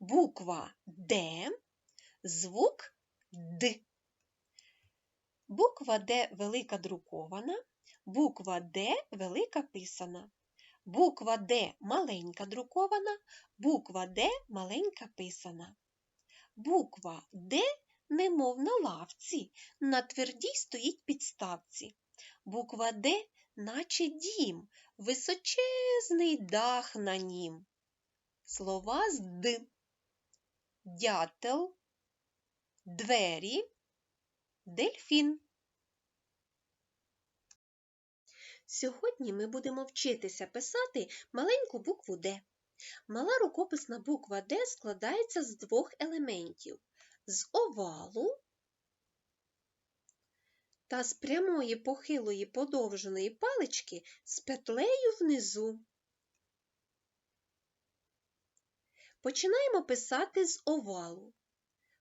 Буква Д, звук Д. Буква Д велика друкована, буква Д велика писана. Буква Д маленька друкована, буква Д маленька писана. Буква Д немов на лавці, на твердій стоїть підставці. Буква Д, наче дім, височезний дах на нім. Слова з Д. Дятел, двері, дельфін. Сьогодні ми будемо вчитися писати маленьку букву Д. Мала рукописна буква Д складається з двох елементів з овалу та з прямої похилої подовженої палички з петлею внизу. Починаємо писати з овалу.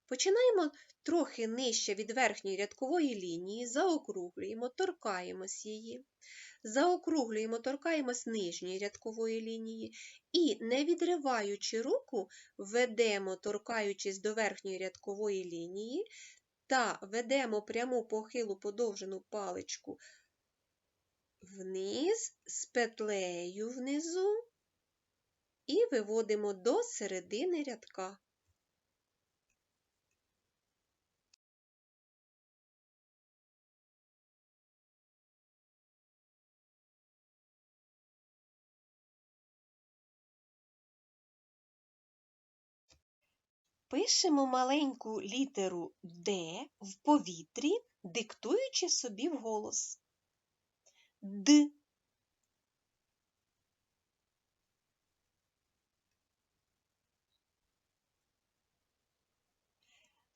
Починаємо трохи нижче від верхньої рядкової лінії, заокруглюємо, торкаємось її, заокруглюємо, торкаємось нижньої рядкової лінії і, не відриваючи руку, ведемо, торкаючись до верхньої рядкової лінії, та ведемо пряму похилу подовжену паличку вниз з петлею внизу і виводимо до середини рядка. Пишемо маленьку літеру Д в повітрі, диктуючи собі вголос. Д.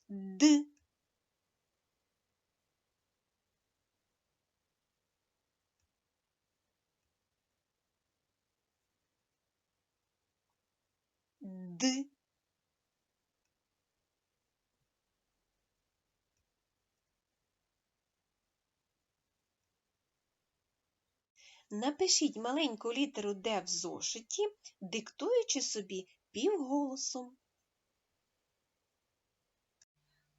Д. Д. Напишіть маленьку літеру Д в зошиті, диктуючи собі півголосом.